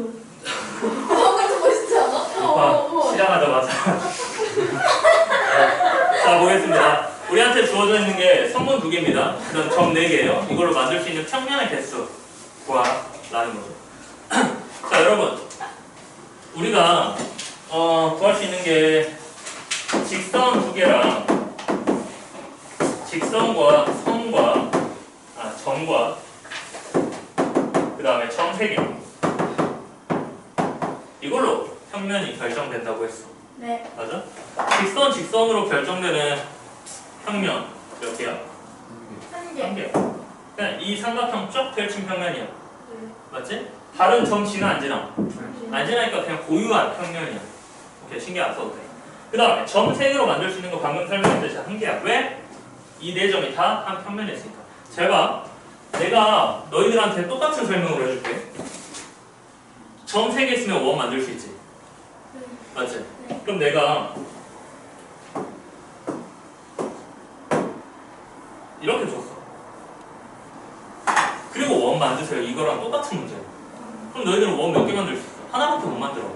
뭐요? 방금 좀 멋있지 않아? 오빠 시작하자마자. 자 보겠습니다. 우리한테 주어져 있는 게 성분 두 개입니다. 그다음 점 네 개예요. 이걸로 만들 수 있는 평면의 개수 구하라는 거죠 자 여러분 우리가 어, 구할 수 있는 게 직선 두 개랑 직선과 선과 아 점과 그 다음에 점 세 개 이걸로 평면이 결정된다고 했어 네. 맞아? 직선 직선으로 결정되는 평면 몇 개야? 한한 개. 그냥 이 삼각형 쫙 펼친 평면이야 네. 맞지? 다른 점 지나 안 지나? 안 지나니까 그냥 고유한 평면이야 오케이 신경 안 써도 돼 그 다음에 점 세 개로 만들 수 있는 거 방금 설명했듯이 한 개야 왜? 이 네 점이 다 한 평면에 있으니까 제가 내가 너희들한테 똑같은 설명을 해줄게 점 세 개 있으면 원 만들 수 있지 네. 맞지? 네. 그럼 내가 이렇게 줬어. 그리고 원 만드세요. 이거랑 똑같은 문제. 그럼 너희들은 원 몇 개 만들 수 있어? 하나밖에 못 만들어.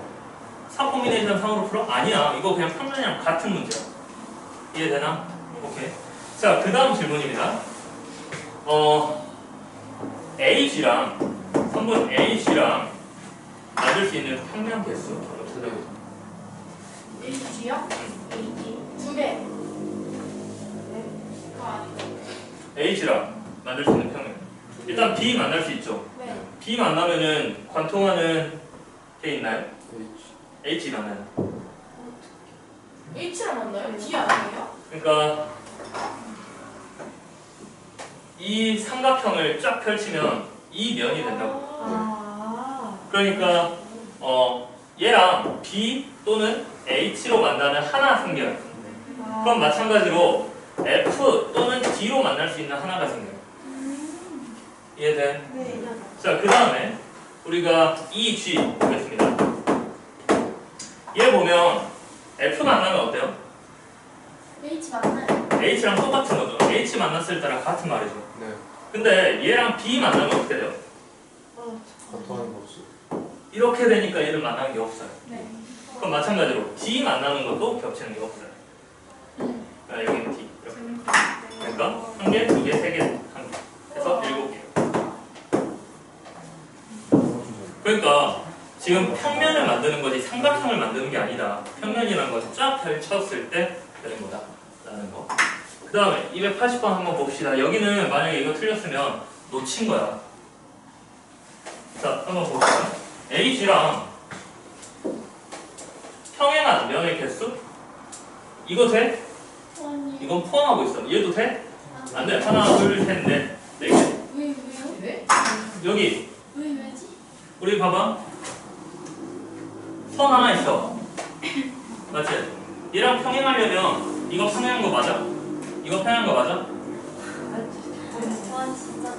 3 코미네이션 3으로 풀어? 아니야. 이거 그냥 평면이랑 같은 문제야. 이해되나? 오케이. 자, 그 다음 질문입니다. 어, H랑, 선분 H랑 만들 수 있는 평면 개수. 어떻게 되겠어? H요? H. 두 개. 네. 아니고. H랑 만들 수 있는 평면. 일단 B 만날 수 있죠. 네. B 만나면은 관통하는 게 있나요? H 만나요. H랑 만나요? D 아니에요? 그러니까 이 삼각형을 쫙 펼치면 이 면이 된다고. 아. 그러니까 어 얘랑 B 또는 H로 만나는 하나 생겨요. 그럼 마찬가지로 F 또는 D로 만날 수 있는 하나가 생겨요. 이해돼? 네. 자, 그 다음에 우리가 E, G 보겠습니다. 얘 보면 F 만나면 어때요? H 맞나요? H랑 똑같은 거죠. H 만났을 때랑 같은 말이죠. 네. 근데 얘랑 B 만나면 어떻게 돼요? 어. 관통하는 거 없어. 이렇게 되니까 얘를 만나는 게 없어요. 네. 그럼 마찬가지로 D 만나는 것도 겹치는 게 없어요. 아, 여기는 D. 이렇게. 그러니까 한 개, 두 개, 세 개, 한 개. 해서 일곱 개. 그러니까 지금 평면을 만드는 거지 삼각형을 만드는 게 아니다. 평면이라는 것을 쫙 펼쳤을 때 되는 거다 라는 거. 그 다음에 280번 한번 봅시다. 여기는 만약에 이거 틀렸으면 놓친 거야. 자, 한번 봅시다. H랑 평행한 면의 개수? 이거 돼? 이건 포함하고 있어. 얘도 돼? 안 돼. 하나, 둘, 셋, 넷. 네 개. 왜 왜요? 왜? 여기? 우리 봐봐. 선 하나 있어. 맞지? 얘랑 평행하려면 이거 평행한 거 맞아? 이거 평행한 거 맞아? 와 진짜.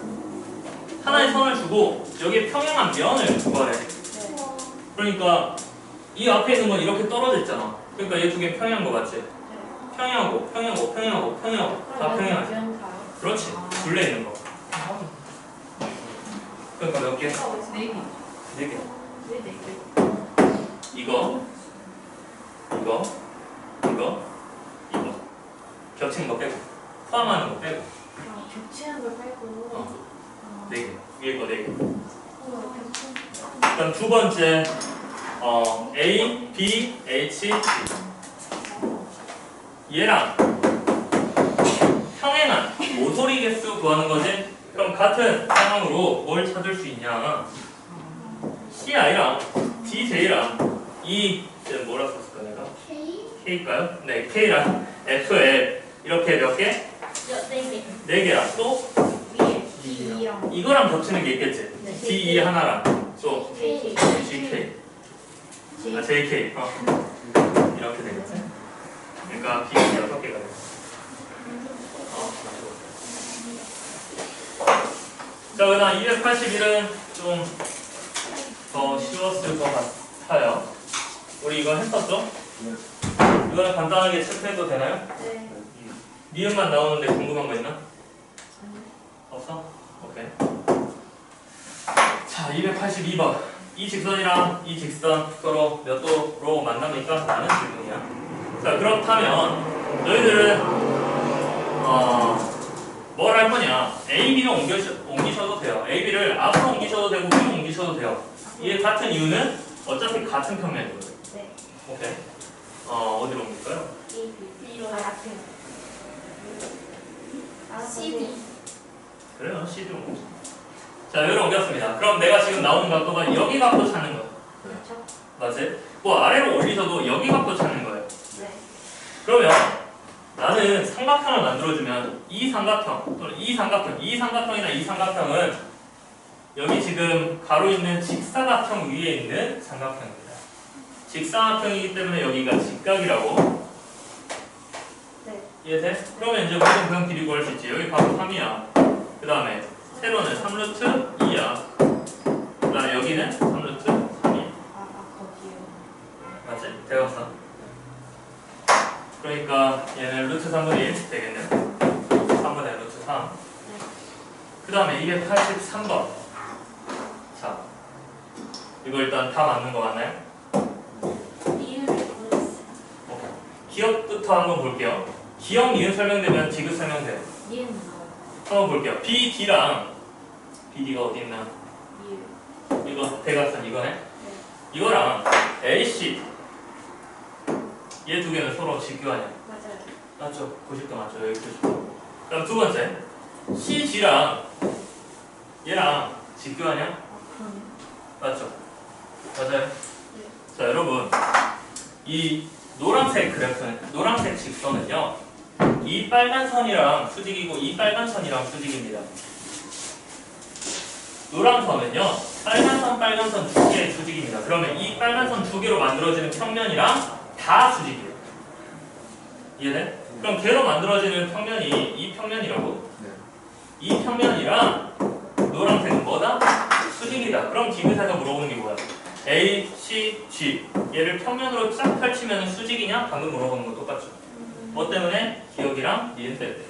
하나의 선을 주고 여기에 평행한 면을 구하래. 네. 그러니까 이 앞에 있는 건 이렇게 떨어져 있잖아. 그러니까 얘 두 개 평행한 거 맞지? 평행하고 평행하고 평행하고 평행하고 다 평행하지. 그렇지. 둘레 있는 거. 그러니까 몇 개? 네 개. 네 개. 네 개. 이거, 이거, 이거, 이거. 겹치는 거 빼고. 포함하는 거 빼고. 아 겹치는 걸 빼고. 어. 아. 네 개. 위에 거 네 개. 그다음 두 번째, 어, A, B, H, G. 얘랑 평행한 모서리 개수 구하는 거지? 그럼 같은 상황으로 뭘 찾을 수 있냐? CI랑 DJ랑 이, 이제 뭐라 썼을까 내가? K. K일까요? 네, K랑 F에 이렇게 몇 개? 네 개. 네 개랑 또 위에 D랑 이거랑 겹치는 게 있겠지? 네. D2 하나랑 또 K. GK 아 JK 어. 이렇게 되겠지? 그러니까 B 여섯 개가 돼. 어, 맞아. 자 그다음 281은 좀 더 쉬웠을 것 같아요. 우리 이거 했었죠? 이거는 간단하게 체크해도 되나요? 네. 니은만 나오는데 궁금한 거 있나? 없어? 오케이. 자, 282번. 이 직선이랑 이 직선 서로 몇 도로 만납니까? 라는 질문이야. 자 그렇다면 너희들은 어, 뭘 할 거냐? A, B를 옮겨, 옮기셔도 돼요. A, B를 앞으로 옮기셔도 되고 뒤로 옮기셔도 돼요. 이게 같은 이유는 어차피 같은 평면이거든. 네. 오케이. 어, 어디로 옮길까요? B, B로 같은. CD. 그래요, C로 옮겨. 자, 여기로 옮겼습니다. 그럼 내가 지금 나오는 각도가 여기 각도 찾는 거야. 그렇죠. 맞지? 뭐 아래로 올리셔도 여기 각도 찾는 거예요. 네. 그러면 나는 삼각형을 만들어주면 이 삼각형 또는 이 삼각형, 이 삼각형이나 이 삼각형은 여기 지금 가로 있는 직사각형 위에 있는 삼각형입니다. 직사각형이기 때문에 여기가 직각이라고 네. 이해돼? 그러면 이제 모든 그형 길이 구할 수 있지. 여기 바로 3이야. 그 다음에 세로는 3루트 2야. 그 다음에 여기는 3루트 3이야. 아, 아 거기요. 맞지? 대각선. 그러니까 얘는 루트 3분의 1 되겠네. 3분의 루트 3. 그 다음에 283번. 자, 이거 일단 다 맞는 거 맞나요? 오케이. 기억부터 한번 볼게요. 기억 니은 설명되면 디귿 설명돼요. 뭐예요? 한번 볼게요. BD랑 BD가 어디 있나? 이유. 이거 대각선 이거네. 이거랑 AC 얘 두 개는 서로 직교하냐? 맞아요. 맞죠? 90도 맞죠? 여기 90도. 그럼 두 번째 CG랑 얘랑 직교하냐? 아. 맞죠? 맞아요. 자 여러분 이 노란색 그래프는 노란색 직선은요 이 빨간 선이랑 수직이고 이 빨간 선이랑 수직입니다. 노란 선은요 빨간 선 빨간 선 두 개의 수직입니다. 그러면 이 빨간 선 두 개로 만들어지는 평면이랑 다 수직이에요. 이해돼? 그럼 걔로 만들어지는 평면이 이 평면이라고? 이 평면이랑 노란색은 뭐다? 수직이다. 그럼 디귿에서 물어보는 게 뭐야? A, C, G 얘를 평면으로 쫙 펼치면 수직이냐? 방금 물어보는 거 똑같죠. 뭐 때문에? 기억이랑 니은 뺄 때.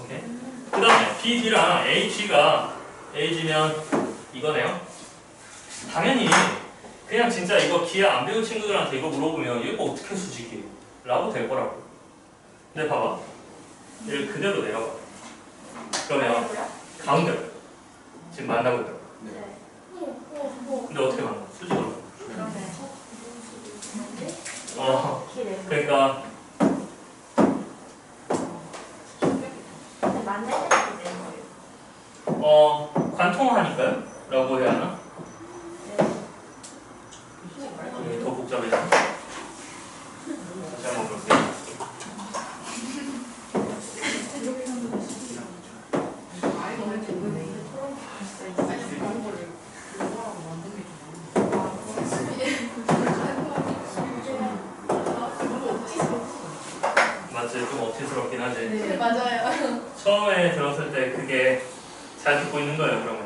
오케이. 그 다음에 B, D랑 A, G가 A, G면 이거네요. 당연히 그냥 진짜 이거 기하 안 배운 친구들한테 이거 물어보면 이거 어떻게 수직이? 라고 될 거라고. 근데 봐봐. 얘를 그대로 내려봐. 그러면 뭐야? 가운데로 지금 만나고 있다. 네. 근데 어떻게 만나? 수직으로. 어, 되는 그러니까. 어 관통하니까요? 라고 해야 하나? 네. 더 복잡해져. 다시 한번 볼게요. 맞지? 좀 억지스럽긴 하지. 네, 맞아요. 처음에 들었을 때 그게 잘 듣고 있는 거예요, 그러면.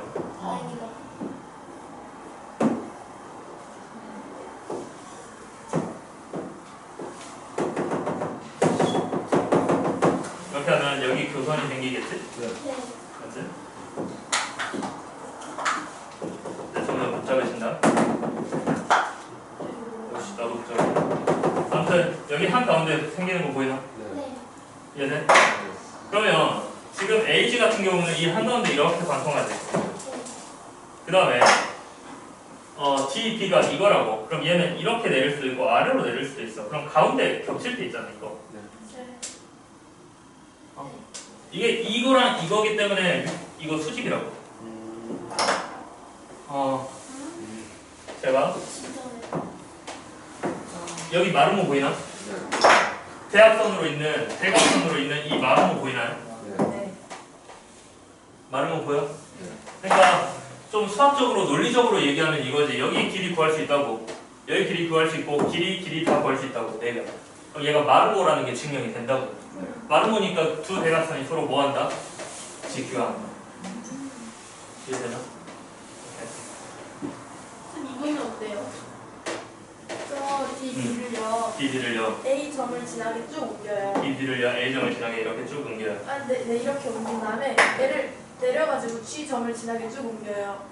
이렇게 하면 여기 교선이 생기겠지? 맞지? 네, 점점 복잡해진다. 역시 나도 복잡해. 아무튼 여기 한 가운데 생기는 거 보이나? 얘네? 그러면 지금 AG 같은 경우는 이 한가운데 이렇게 관통하지. 그 다음에 어, GP가 이거라고. 그럼 얘는 이렇게 내릴 수도 있고 아래로 내릴 수도 있어. 그럼 가운데 겹칠 때 있잖아 이거. 이게 이거랑 이거기 때문에 이거 수직이라고. 어, 제가 여기 마름모 보이나? 대합선으로 있는 대각선으로 있는 이 마름모 보이나요? 네. 마름모 보여? 그러니까 좀 수학적으로 논리적으로 얘기하면 이거지. 여기 길이 구할 수 있다고. 여기 길이 구할 수 있고 길이 길이 다 구할 수 있다고. 네 개. 그럼 얘가 마르모라는 게 증명이 된다고. 마르모니까 두 대각선이 서로 뭐 한다? 직교한다. 이해되나? 이거는 어때요? 저 DB를요 BD를요. A 점을 지나게 쭉 옮겨요. BD를요. A점을 지나게 이렇게 쭉 옮겨요. 아, 네, 네 이렇게 옮긴 다음에 얘를 내려가지고 G 점을 지나게 쭉 옮겨요.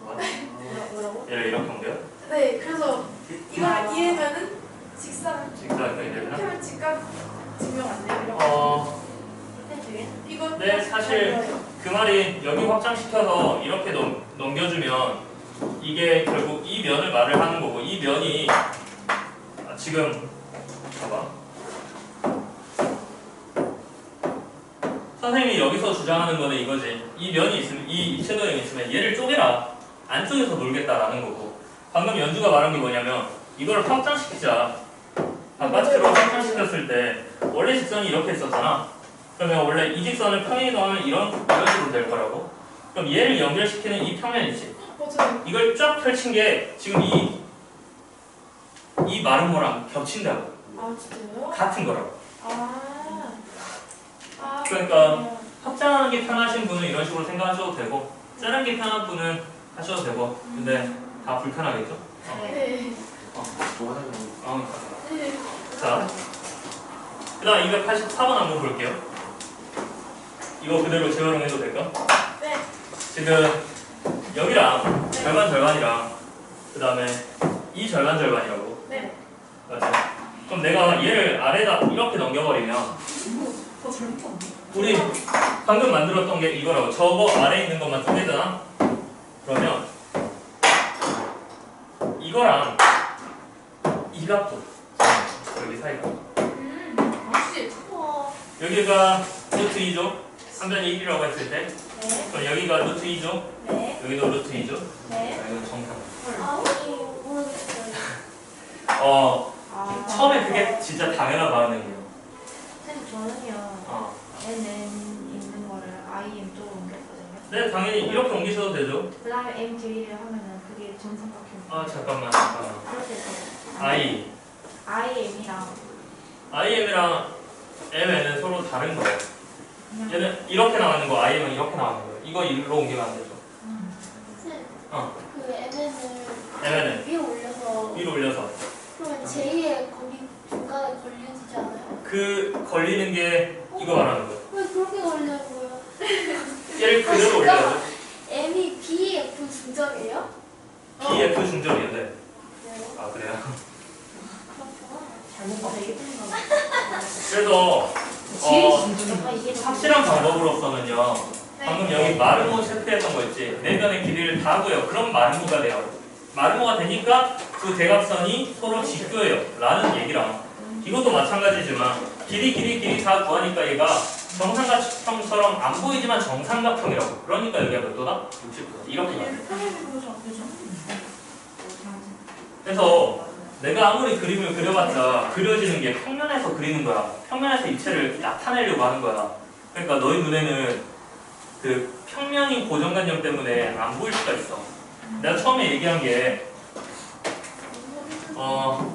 뭐? 얘를 이렇게 옮겨요? 네, 그래서 이걸 이해하면은 직선 직사각형이 되나? 표면 직각 증명 안 돼요? 어? 이거 네, 사실 그 말이 여기 확장시켜서 이렇게 넘, 넘겨주면 이게 결국 이 면을 말을 하는 거고 이 면이 아, 지금 봐봐 선생님이 여기서 주장하는 거는 이거지 이 면이 있으면 이 입체도형이 있으면 얘를 쪼개라 안쪽에서 놀겠다라는 거고 방금 연주가 말한 게 뭐냐면 이걸 확장시키자 바깥으로 확장시켰을 때 원래 직선이 이렇게 있었잖아 그러면 원래 이 직선을 평행이 더하면 이런 이런 식으로 될 거라고. 그럼 얘를 연결시키는 이 평면이지. 이걸 쫙 펼친 게 지금 이 이 마름모랑 겹친다고. 아 진짜요? 같은 거라고. 아. 아 그러니까. 확장하는 게 편하신 분은 이런 식으로 생각하셔도 되고 자르는 게 편한 분은 하셔도 되고 근데 다 불편하겠죠? 어. 네. 어. 네. 자, 그 다음 284번 한번 볼게요. 이거 그대로 재활용해도 될까? 네. 지금 여기랑 절반 절반이랑 그 다음에 이 절반 절반이라고 네. 맞죠? 그럼 내가 얘를 아래다 이렇게 넘겨버리면 우리 방금 만들었던 게 이거라고 저거 아래에 있는 것만 쪼개잖아? 그러면 이거랑 이 각도 여기 사이가 음. 역시. 우와. 여기가 루트 2죠? 한 변이 1이라고 했을 때 네. 그럼 여기가 루트 2죠? 네. 여기도 루트 2죠? 네. 자, 이건 정상 아, 모르겠어요. 어 아. 처음에 그게 진짜 당연한 반응이에요 선생님, 저는요, 어. N은 있는 거를 IM 쪽으로 옮겼거든요. 네 당연히 이렇게 옮기셔도 되죠 그 다음에 M 뒤를 하면은 그게 정삼각형. 아 잠깐만 때 있어요. I IM이랑 IM이랑 MN은 서로 다른 거예요 그냥. 얘는 이렇게 나가는 거 IM은 이렇게 나가는 거예요 이거 일로 옮기면 안 되죠 음. 어. 그 MN을 MN은 위에 올려서 위로 올려서 그러면 J에 거기 중간에 걸리지 않아요? 그 걸리는 게 이거 말하는 거예요 왜 그렇게 걸려고요? 얘를 그대로 올려야죠 M이 BF 중점이에요? BF 중점이에요 네. 네. 아 그래요? 잘못 봐서 이게 틀린 거 같아요. 그래서 어, 더 확실한 방법으로서는요 네. 방금 여기 마르모 체크했던 거 있지 네 변의 길이를 다 구해요 그럼 마르모가 돼요 마르모가 되니까 두 대각선이 서로 직교해요 라는 얘기랑 이것도 마찬가지지만 길이 길이 길이 다 구하니까 얘가 정삼각형처럼 안 보이지만 정삼각형이라고 그러니까 여기가 몇 도다? 60도다 이렇게 가요? 그래서 내가 아무리 그림을 그려봤자 그려지는 게 평면에서 그리는 거야. 평면에서 입체를 나타내려고 하는 거야. 그러니까 너희 눈에는 그 평면인 고정관념 때문에 안 보일 수가 있어. 내가 처음에 얘기한 게 어,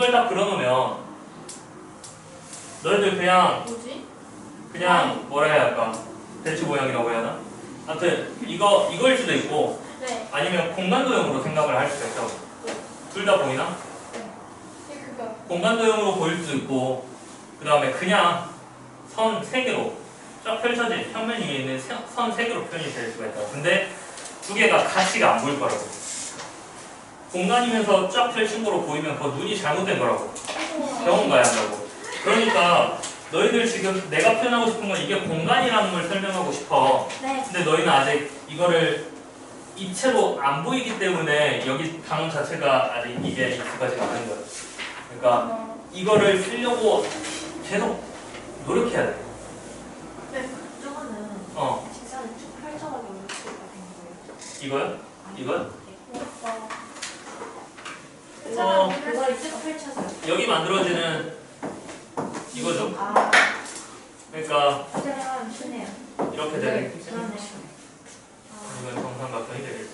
이걸 다 그려놓으면 너희들 그냥 뭐지? 그냥 뭐라 해야 할까? 대추 모양이라고 해야 하나? 아무튼 이거 이거일 수도 있고 네. 아니면 공간도형으로 생각을 할 수가 있어. 둘다 보이나? 이게 그거. 공간도형으로 보일 수도 있고 그 다음에 그냥 선 세 개로 쫙 펼쳐진 평면 위에 있는 선 세 개로 표현이 될 수가 있다. 근데 두 개가 같이가 안 보일 거라고. 공간이면서 쫙 펼친 거로 보이면 그거 눈이 잘못된 거라고. 병원 가야 한다고. 그러니까 너희들 지금 내가 표현하고 싶은 건 이게 공간이라는 걸 설명하고 싶어. 네. 근데 너희는 아직 이거를 입체로 안 보이기 때문에 여기 단원 자체가 아직 이게 익숙하지가 않은 거예요. 그러니까 어. 이거를 쓰려고 계속 노력해야 돼. 어, 직선을 쭉 펼쳐가지고 이렇게 된 거예요. 이거요? 이거요? 어, 어. 여기 만들어지는 이거죠. 아, 그러니까. 이렇게 되는 그러네요. 이건 정삼각형이 되겠지.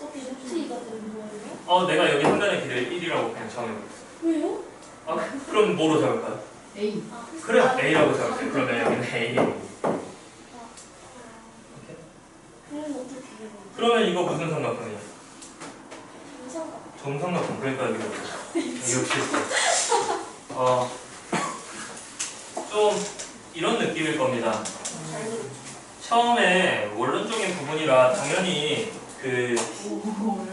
어떻게 되는 거예요? 어, 내가 여기 한 변의 길이를 1이라고 그냥 정해볼게. 왜요? 아, 그럼 뭐로 적을까요? A. 아, 그래 요, A라고 적을게요. 그러면 여기는 A. 그러면 이거 무슨 삼각형이야? 정삼각형 그러니까 여기가 역시 어, 좀 이런 느낌일 겁니다. 처음에 원론적인 부분이라 당연히 그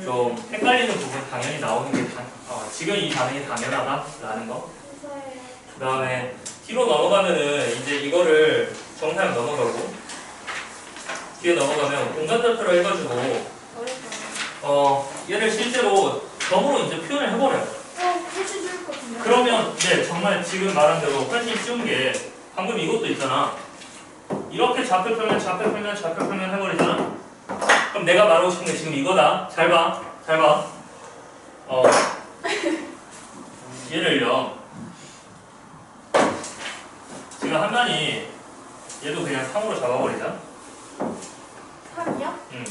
좀 헷갈리는 부분 당연히 나오는 게 당, 어, 지금 이 반응이 당연하다라는 거. 그 다음에 뒤로 넘어가면은 이제 이거를 정사형 넘어가고 뒤에 넘어가면 공간 대표로 해가지고 어 얘를 실제로 점으로 이제 표현을 해버려요. 어, 훨씬 좋을 것 같은데. 그러면 네 정말 지금 말한 대로 훨씬 쉬운 게 방금 이것도 있잖아. 이렇게 좌표 표면 좌표 표면 좌표 표면 해버리잖아. 그럼 내가 말하고 싶은 게 지금 이거다. 잘 봐, 잘 봐. 어 얘를요. 지금 한만이 얘도 그냥 3으로 잡아버리자. 3이요? 음.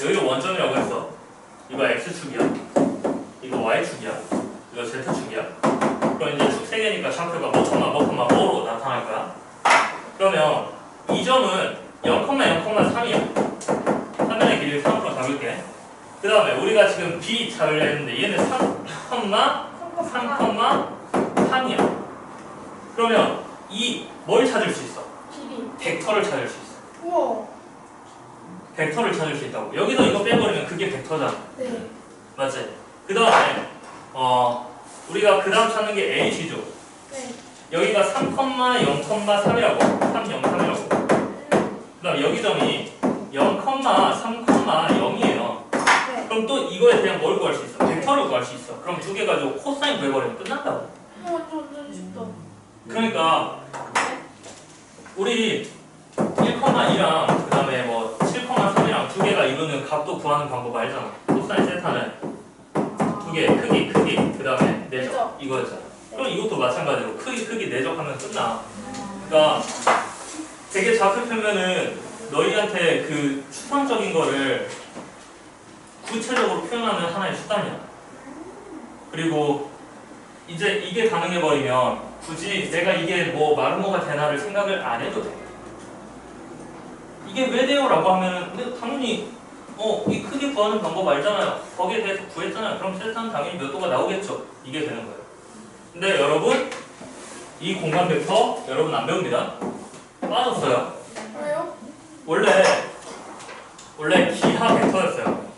여기를 원점이라고 했어. 이거 x축이야. 이거 y축이야. 이거 z축이야. 그럼 이제 축 3개니까 좌표가 뭐 콤마 뭐 콤마 뭐로 나타날 거야. 그러면 이 점은 0,0,3이야. 화면의 길이를 3으로 잡을게. 그 다음에 우리가 지금 b 찾으려 했는데 얘는 3, 3,3이야. 그러면 이 뭘 찾을 수 있어? 길이. 벡터를 찾을 수 있어. 우와. 벡터를 찾을 수 있다고. 여기서 이거 빼버리면 그게 벡터잖아. 네. 맞지? 그 다음에 어 우리가 그 다음 찾는 게 h죠. 네. 여기가 3,0,3이라고. 3,0,3이라고. 그 다음 여기 점이 0,3,0이에요. 네. 그럼 또 이거에 대한 뭘 구할 수 있어? 벡터를 구할 수 있어. 그럼 두 개 가지고 코사인 구해버리면 끝난다고. 어, 완전 쉽다. 그러니까 우리 1,2랑 그 다음에 뭐 7,3이랑 두 개가 이루는 값도 구하는 방법 알잖아. 코사인 세타는 두 개, 크기, 크기, 그 다음에 내적 내적. 이거였잖아. 그럼 이것도 마찬가지로 크기, 크기, 내적하면 끝나. 그러니까 되게 좌표 표면은 너희한테 그 추상적인 거를 구체적으로 표현하는 하나의 수단이야. 그리고 이제 이게 가능해버리면 굳이 내가 이게 뭐 마르모가 되나를 생각을 안 해도 돼. 이게 왜 돼요? 라고 하면은 근데 당연히 어, 이 크기 구하는 방법 알잖아요. 거기에 대해서 구했잖아요. 그럼 세타는 당연히 몇 도가 나오겠죠. 이게 되는 거예요. 근데 여러분 이 공간 벡터 여러분 안 배웁니다. 빠졌어요. 왜요? 원래 원래 기하 벡터였어요.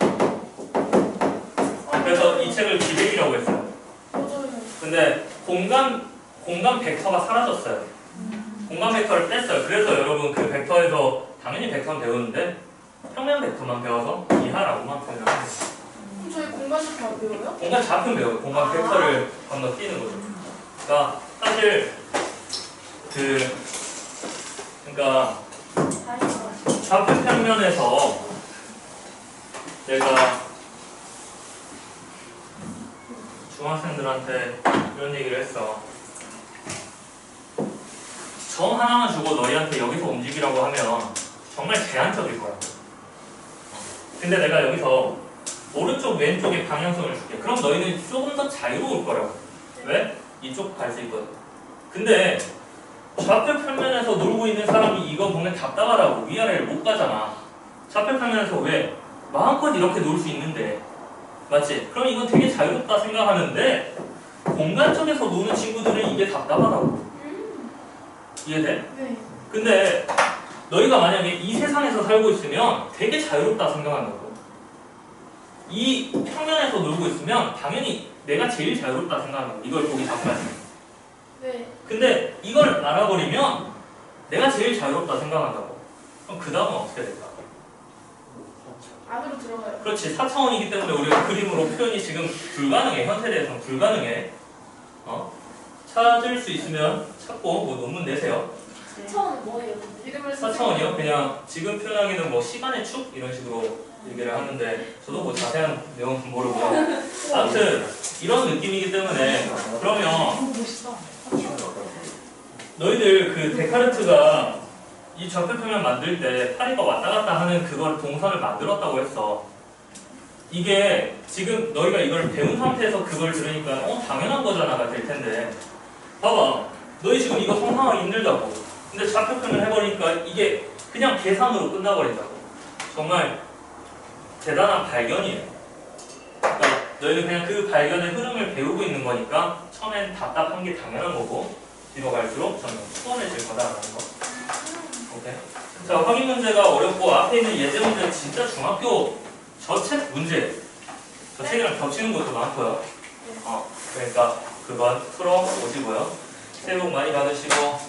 아, 그래서 이 책을 기백이라고 했어요. 근데 공간 공간 벡터가 사라졌어요. 공간 벡터를 뺐어요. 그래서 여러분 그 벡터에서 당연히 벡터는 배우는데 평면 벡터만 배워서 이하라고만 표현을 해요. 그럼 저희 공간을 다 배워요? 공간 좌표 배워요. 공간 벡터를 건너뛰는 거죠. 그러니까 사실 그 그러니까. 좌표 평면에서 내가 중학생들한테 이런 얘기를 했어. 점 하나만 주고 너희한테 여기서 움직이라고 하면 정말 제한적일 거야. 근데 내가 여기서 오른쪽 왼쪽에 방향성을 줄게. 그럼 너희는 조금 더 자유로울 거라고. 왜? 이쪽 갈 수 있거든. 근데 좌표 평면에서 놀고 있는 사람이 이거 보면 답답하다고 위아래를 못 가잖아. 좌표 평면에서 왜? 마음껏 이렇게 놀 수 있는데. 맞지? 그럼 이건 되게 자유롭다 생각하는데 공간 쪽에서 노는 친구들은 이게 답답하다고. 이해돼? 네. 근데 너희가 만약에 이 세상에서 살고 있으면 되게 자유롭다 생각한다고. 이 평면에서 놀고 있으면 당연히 내가 제일 자유롭다 생각한다고. 이걸 보기 전까지. 네. 근데 이걸 알아버리면 내가 제일 자유롭다 생각한다고. 그럼 그 다음은 어떻게 될까? 안으로 들어가요. 그렇지. 4차원이기 때문에 우리가 그림으로 표현이 지금 불가능해. 현세대에서는 불가능해. 어? 찾을 수 있으면 찾고 뭐 논문 내세요. 처음은 뭐예요? 이름을 4차원이요? 그냥 지금 표현하기는 뭐 시간의 축 이런 식으로 얘기를 하는데 저도 뭐 자세한 내용은 모르고요. 아무튼 이런 느낌이기 때문에 그러면. 너희들 그 데카르트가 이 좌표 표면 만들 때 파리가 왔다 갔다 하는 그걸 동선을 만들었다고 했어. 이게 지금 너희가 이걸 배운 상태에서 그걸 들으니까 어 당연한 거잖아가 될 텐데 봐봐 너희 지금 이거 성상하기 힘들다고 근데 좌표 표면 해버리니까 이게 그냥 계산으로 끝나버린다고 정말 대단한 발견이에요 그러니까 너희들 그냥 그 발견의 흐름을 배우고 있는 거니까 처음엔 답답한 게 당연한 거고 뒤로 갈수록 점점 수원해질 거다라는 거. 오케이. 자, 확인 문제가 어렵고 앞에 있는 예제 문제는 진짜 중학교 저책 문제. 저 책이랑 겹치는 것도 많고요. 어, 그러니까 그건 풀어 오시고요. 새해 복 많이 받으시고